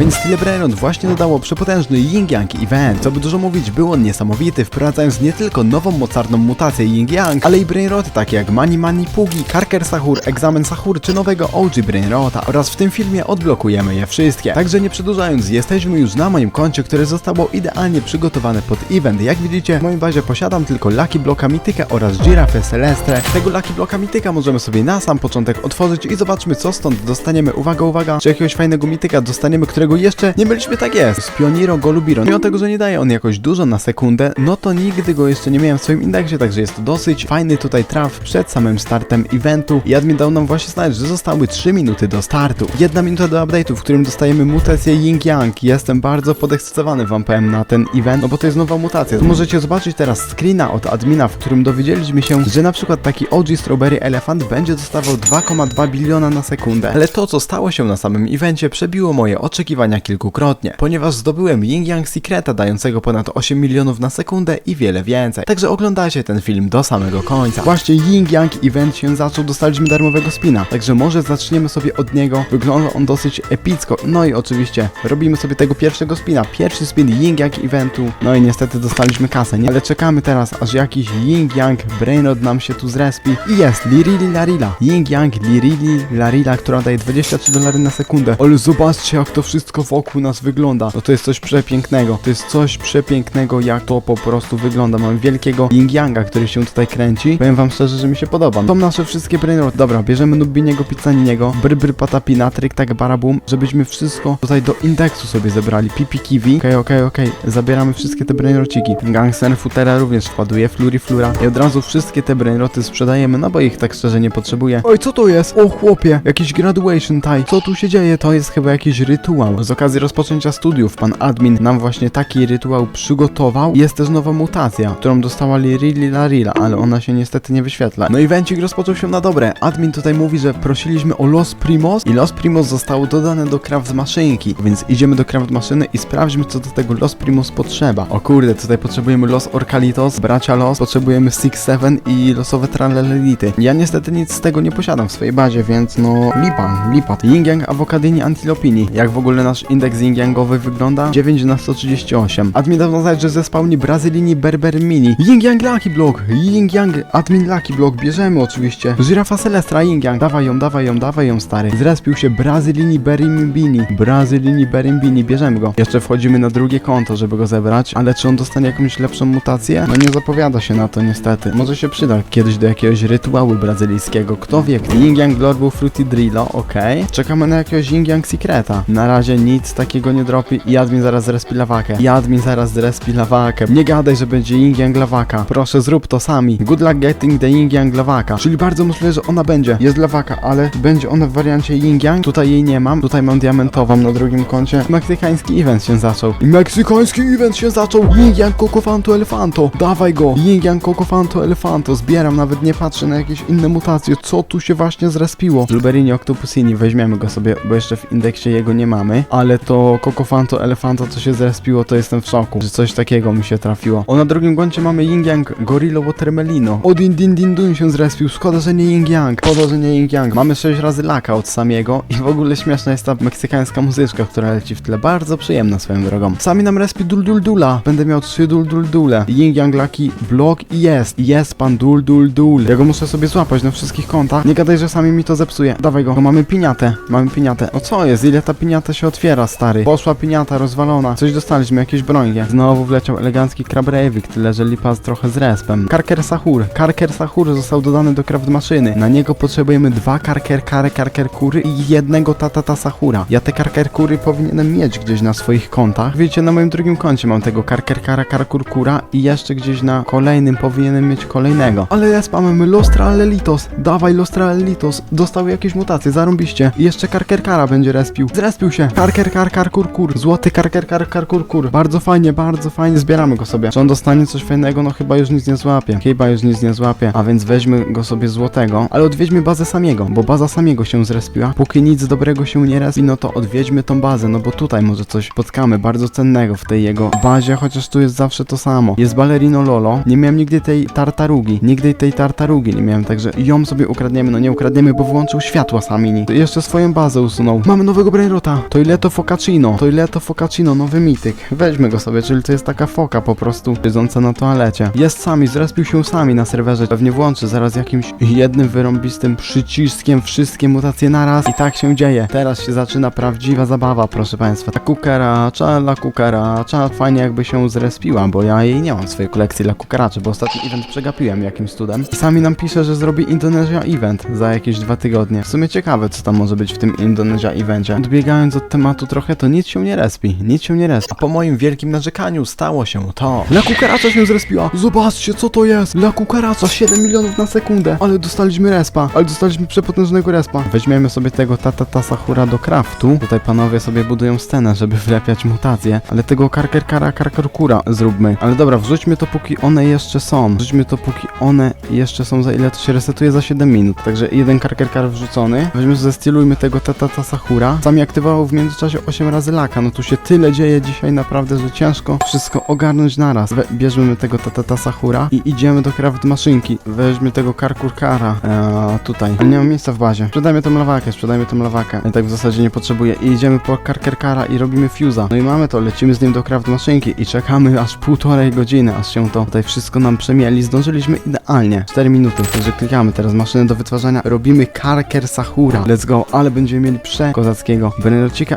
więc tyle Brainrot właśnie dodało przepotężny Ying Yang Event. Co by dużo mówić, był on niesamowity, wprowadzając nie tylko nową mocarną mutację Ying Yang, ale i Brainroty takie jak Mani Mani Pugi, Karker Sahur, Egzamen Sahur czy nowego OG Brainrota oraz w tym filmie odblokujemy je wszystkie. Także nie przedłużając, jesteśmy już na moim koncie, które zostało idealnie przygotowane pod event. Jak widzicie, w moim bazie posiadam tylko Lucky Blocka Mityka oraz Giraffe Celestre. Tego Lucky Blocka Mityka możemy sobie na sam początek otworzyć i zobaczmy co stąd dostaniemy. Uwaga, uwaga, czy jakiegoś fajnego mityka dostaniemy, którego jeszcze nie byliśmy tak jest. Z Pioniro Golubiro. Mimo tego, że nie daje on jakoś dużo na sekundę, no to nigdy go jeszcze nie miałem w swoim indeksie, także jest to dosyć fajny tutaj traf przed samym startem eventu. I admin dał nam właśnie znać, że zostały 3 minuty do startu. Jedna minuta do update'u, w którym dostajemy mutację Ying Yang. Jestem bardzo podekscytowany wam powiem na ten event, no bo to jest nowa mutacja. Możecie zobaczyć teraz screena od admina, w którym dowiedzieliśmy się, że na przykład taki OG Strawberry Elephant będzie dostawał 2,2 biliona na sekundę. Ale to, co stało się na samym evencie, przebiło moje oczekiwania kilkukrotnie, ponieważ zdobyłem Ying Yang Secreta dającego ponad 8 milionów na sekundę i wiele więcej. Także oglądajcie ten film do samego końca. Właśnie Ying Yang Event się zaczął, dostaliśmy darmowego spina, także może zaczniemy sobie od niego. Wygląda on dosyć epicko. No i oczywiście robimy sobie tego pierwszego spina. Pierwszy spin Ying Yang Eventu. No i niestety dostaliśmy kasę, nie? Ale czekamy teraz, aż jakiś Ying Yang Brainrod nam się tu zrespi. I jest Lirili Larila. Ying Yang Lirili Larila, która daje 23 dolary na sekundę. Ale zobaczcie, jak to wszystko wokół nas wygląda. No to jest coś przepięknego. To jest coś przepięknego, jak to po prostu wygląda. Mamy wielkiego Ying Yanga, który się tutaj kręci. Powiem wam szczerze, że mi się podoba. Są nasze wszystkie Brainrod. Dobra, bierzemy Nubiniego, Pizzaniniego, Bry Bry Patapina, Tryk Tak Barabum, żebyśmy wszystko tutaj do indeksu sobie zebrali. Pipi Kiwi. Okej, okej, okej. Zabieramy wszystkie te brainrociki. Gangster Futera również wpaduje, Fluri Flura. I od razu wszystkie te brainroty sprzedajemy, no bo ich tak szczerze nie potrzebuję. Oj, co to jest? O chłopie, jakiś graduation tie. Co tu się dzieje? To jest chyba jakiś rytuał. Z okazji rozpoczęcia studiów pan admin nam właśnie taki rytuał przygotował. Jest też nowa mutacja, którą dostała Lirili Larila, ale ona się niestety nie wyświetla. No i wencik rozpoczął się na dobre. Admin tutaj mówi, że prosiliśmy o Los Primos i Los Primos zostało dodane do craft maszynki, więc idziemy do craft maszyny i sprawdźmy co do tego Los Primos potrzeba. O kurde, tutaj potrzebujemy Los Orcalitos, bracia Los, potrzebujemy Six Seven i losowe Tralelelity. Ja niestety nic z tego nie posiadam w swojej bazie, więc no lipa, lipa. Yin Yang Avocadini Antilopini. Jak w ogóle nasz indeks yin yangowy wygląda? 9 na 138. Admin dał znać, że zespałni Brazylini Berber Mini. Yin Yang Lucky Block, Yin Yang Admin Lucky Block, bierzemy oczywiście. Żyrafa Celestra Yin Yang, dawaj ją, dawaj ją, dawaj ją stary. Zrespił się Brazylini Berimbini. Brazylini Berimbini, bierzemy go. Jeszcze wchodzimy na drugie konto, żeby go zebrać, ale czy on dostanie jakąś lepszą mutację? No nie zapowiada się na to niestety. Może się przyda kiedyś do jakiegoś rytuału brazylijskiego, kto wie. Yin Yang Glorbu Fruity Drillo, okej. Czekamy na jakiegoś Yin Yang Secreta. Na razie nic takiego nie dropi i admin zaraz zrespi lawakę. I admin zaraz zrespi lawakę. Nie gadaj, że będzie Yin Yang lawaka. Proszę zrób to sami. Good luck getting the Yin Yang lawaka. Czyli bardzo możliwe, że ona będzie. Jest lawaka, ale będzie ona w wariancie Yin Yang. Tutaj jej nie mam. Tutaj mam diamentową na drugim koncie. Meksykański event się zaczął. I meksykański event się zaczął. Yin Yang Cocofanto Elefanto. Dawaj go. Yin Yang Cocofanto Elefanto. Zbieram, nawet nie patrzę na jakieś inne mutacje. Co tu się właśnie zrespiło? Luberini Octopusini. Weźmiemy go sobie, bo jeszcze w indeksie jego nie mamy. Ale to Cocofanto Elefanto, co się zrespiło, to jestem w szoku, że coś takiego mi się trafiło. O, na drugim koncie mamy Yin Yang Gorillo Watermelino. Odin Din Din Dun się zrespił. Szkoda, że nie Yin Yang. Szkoda, że nie Yin Yang. Mamy 6 razy laka od samego i w ogóle śmieszna jest ta meksykańska muzyczka, która leci w tle. Bardzo przyjemna swoją drogą. Sami nam respi Dul Dul Dula. Będę miał 3 Dul Dul Dule. Yin Yang Lucky Block i jest. Jest pan Dul Dul Dul. Ja go muszę sobie złapać na wszystkich kontach. Nie gadaj, że sami mi to zepsuje. Dawaj go. Bo mamy piniatę. Mamy piniatę. O co jest? Ile ta piniata się otwiera, stary? Poszła piniata rozwalona. Coś dostaliśmy, jakieś bronie. Znowu wleciał elegancki Krabrejewik, tyle że lipa z trochę z respem. Karker Sahur. Karker Sahur został dodany do craft maszyny. Na niego potrzebujemy dwa Karker Kare Karker Kury i jednego Tatata Sahura. Ja te Karker Kury powinienem mieć gdzieś na swoich kontach. Wiecie, na moim drugim koncie mam tego Karker Kara Karkur Kura i jeszcze gdzieś na kolejnym powinienem mieć kolejnego. Ale respa mamy Lostra Lelitos. Dawaj Lostra Lelitos. Dostał jakieś mutacje, zarąbiście. I jeszcze Karker Kara będzie respił. Zrespił się. Karker Kar Karkur Kur. Złoty Karker Kar Karkur Kur. Bardzo fajnie, bardzo fajnie. Zbieramy go sobie. Czy on dostanie coś fajnego? No chyba już nic nie złapie. Chyba już nic nie złapie. A więc weźmy go sobie złotego. Ale odwiedźmy bazę samiego, bo baza samiego się zrespiła. Póki nic dobrego się nie respi, no to odwiedźmy tą bazę, no bo tutaj może coś spotkamy bardzo cennego w tej jego bazie, chociaż tu jest zawsze to samo. Jest balerino Lolo. Nie miałem nigdy tej tartarugi. Nigdy tej tartarugi nie miałem, także ją sobie ukradniemy. No nie ukradniemy, bo włączył światła sami. Jeszcze swoją bazę usunął. Mamy nowego brainrota. To ile Toileto Focacino. Toileto Focacino, nowy mityk. Weźmy go sobie, czyli to jest taka foka po prostu siedząca na toalecie. Jest sami, zrespił się sami na serwerze. Pewnie włączy zaraz jakimś jednym wyrąbistym przyciskiem wszystkie mutacje naraz i tak się dzieje. Teraz się zaczyna prawdziwa zabawa, proszę państwa. Ta kukaracza, la kukaracza, fajnie jakby się zrespiła, bo ja jej nie mam w swojej kolekcji la kukaraczy, bo ostatni event przegapiłem jakimś cudem. I sami nam pisze, że zrobi Indonesia event za jakieś dwa tygodnie. W sumie ciekawe, co tam może być w tym Indonesia evencie. Odbiegając od tematu trochę, to nic się nie respi, nic się nie respi. A po moim wielkim narzekaniu stało się to. La kukaracza się zrespiła. Zobaczcie, co to jest. La kukaracza, 7 milionów na sekundę. Ale dostaliśmy respa, ale dostaliśmy przepotężnego respa. Weźmiemy sobie tego Tatata Sahura do craftu. Tutaj panowie sobie budują scenę, żeby wlepiać mutacje. Ale tego Karkerkara Karkarkura zróbmy. Ale dobra, wrzućmy to póki one jeszcze są. Wrzućmy to póki one jeszcze są. Za ile to się resetuje? Za 7 minut. Także jeden Karkerkar wrzucony. Weźmy, zestylujmy tego Tatata Sahura. Sami aktywował w międzyczasie 8 razy laka. No tu się tyle dzieje dzisiaj naprawdę, że ciężko wszystko ogarnąć naraz. We, bierzemy tego Tatata Sahura i idziemy do craft maszynki. Weźmy tego Karkurkara eee, tutaj. Nie mam miejsca w bazie. Sprzedajmy tą lawakę, sprzedajmy tą lawakę. Ja tak w zasadzie nie potrzebuję. I idziemy po Karkerkara i robimy fuse'a. No i mamy to, lecimy z nim do craft maszynki i czekamy aż półtorej godziny, aż się to tutaj wszystko nam przemieli. Zdążyliśmy idealnie. 4 minuty. Także klikamy teraz maszynę do wytwarzania. Robimy Karker Sahura. Let's go, ale będziemy mieli przekozackiego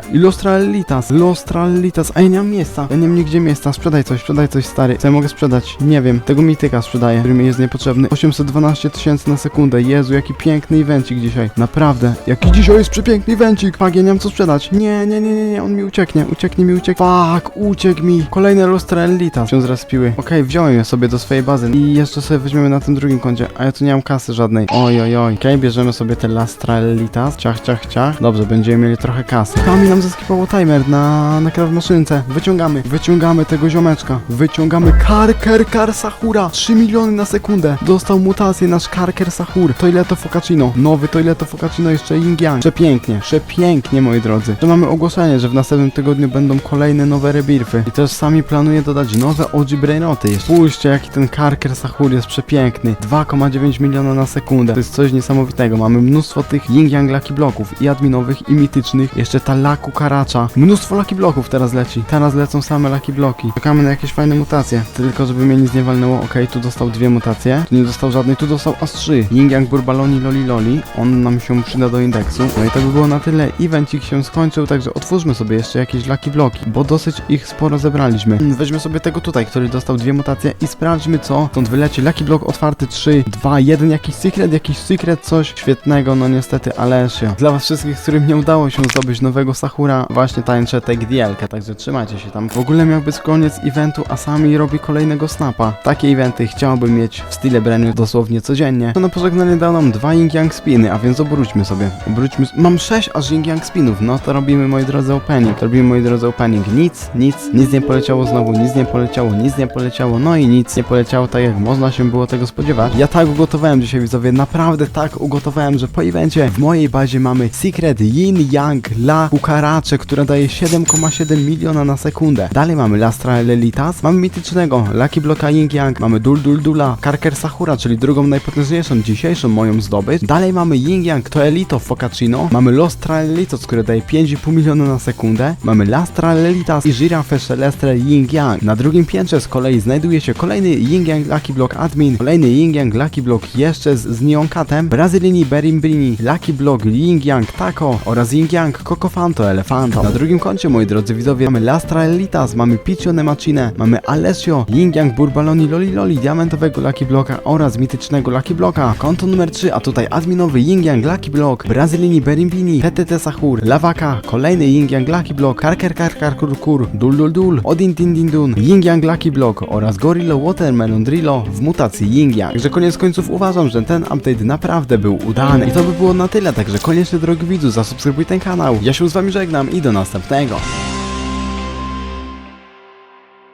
Brennercika i. Lostralitas. A ja nie mam miejsca. Ja nie mam nigdzie miejsca. Sprzedaj coś, sprzedaj coś stary. Co ja mogę sprzedać? Nie wiem. Tego mityka sprzedaję, który mi jest niepotrzebny. 812 tysięcy na sekundę. Jezu, jaki piękny evencik dzisiaj. Naprawdę. Jaki dzisiaj jest przepiękny evencik. Fuck, ja nie mam co sprzedać. Nie, nie, nie, nie, nie. On mi ucieknie. Ucieknie mi, ucieknie. Fuck, uciekł mi. Kolejne Lostralitas się zrespiły. Okej, wziąłem je sobie do swojej bazy. I jeszcze sobie weźmiemy na tym drugim koncie. A ja tu nie mam kasy żadnej. Oj, oj, oj. Okej, bierzemy sobie te Lastralitas. Ciach, ciach, ciach. Dobrze, będziemy mieli trochę kasy. Tam nam zeskipował timer na, na kraw maszynce. Wyciągamy. Wyciągamy tego ziomeczka. Wyciągamy Karker Kar Sahura. 3 miliony na sekundę. Dostał mutację nasz Karker Sahur. Toileto Focacino. Nowy Toileto Focacino jeszcze Ying Yang. Przepięknie. Przepięknie, moi drodzy. To mamy ogłoszenie, że w następnym tygodniu będą kolejne nowe rebirfy. I też sami planuję dodać nowe OG Brainoty. Spójrzcie, jaki ten Karker Sahur jest przepiękny. 2,9 miliona na sekundę. To jest coś niesamowitego. Mamy mnóstwo tych Ying Yang Lucky Bloków i adminowych, i mitycznych. Jeszcze ta Laku Karacza. Mnóstwo Lucky Bloków teraz leci. Teraz lecą same Lucky Bloki. Czekamy na jakieś fajne mutacje. Tylko żeby mnie nic nie walnęło. Okej, tu dostał dwie mutacje. Tu nie dostał żadnej. Tu dostał aż trzy. Ying Yang Burbaloni Loli Loli. On nam się przyda do indeksu. No i to by było na tyle. Evencik się skończył, także otwórzmy sobie jeszcze jakieś Lucky Bloki, bo dosyć ich sporo zebraliśmy. Weźmy sobie tego tutaj, który dostał dwie mutacje i sprawdźmy co. Stąd wyleci Lucky Block otwarty 3, 2, 1, jakiś secret, jakiś secret, coś świetnego, no niestety, Alessio. Dla was wszystkich, którym nie udało się zdobyć nowego Sahura, właśnie tańczę Take DL-kę, także trzymajcie się tam. W ogóle miał być koniec eventu, a sami robi kolejnego snapa. Takie eventy chciałbym mieć w stile breniu dosłownie codziennie. To na pożegnanie dał nam dwa Ying Yang spiny, a więc obróćmy sobie. Obróćmy. Mam sześć aż Ying Yang spinów, no to robimy moi drodzy opening. Robimy moi drodzy opening. Nic, nic, nic nie poleciało znowu, nic nie poleciało, nic nie poleciało, no i nic nie poleciało tak jak można się było tego spodziewać. Ja tak ugotowałem dzisiaj widzowie, naprawdę tak ugotowałem, że po evencie w mojej bazie mamy Secret Yin Yang La Kukaracze, która daje 7,7 miliona na sekundę. Dalej mamy Lastra Lelitas, mamy mitycznego Lucky Blocka Yin Yang, mamy Dul Dul Dula, Karker Sahura, czyli drugą najpotężniejszą dzisiejszą moją zdobycz. Dalej mamy Yin Yang, to Elito Focacino, mamy Lostra Lelitos, które daje 5,5 miliona na sekundę, mamy Lastra Lelitas i Giraffe Celestre Yin Yang. Na drugim piętrze z kolei znajduje się kolejny Yin Yang Lucky Block Admin, kolejny Yin Yang Lucky Block jeszcze z, z Neonkatem, Brazylini Berimbrini, Lucky Block Yin Yang Taco oraz Yin Yang Elefanto. Na drugim koncie, moi drodzy widzowie, mamy Lastra Elitas, mamy Picio Nemacine, mamy Alessio, Yin Yang Burbaloni Loli Loli, diamentowego Lucky Blocka oraz mitycznego Lucky Blocka. Konto numer 3, a tutaj adminowy Yin Yang Lucky Block, Brazylini Berimbini, TTT Sahur, Lawaka, kolejny Yin Yang Lucky Block, Karker Karkar Kur Kur, Dul Dul Dul, Odin Din Din Dun, Yin Yang Lucky Block oraz Gorillo Watermelon Drillo w mutacji Yin Yang. Także koniec końców uważam, że ten update naprawdę był udany. I to by było na tyle, także koniecznie drogi widzu, zasubskrybuj ten kanał. Ja się z wami żegnam i do następnego.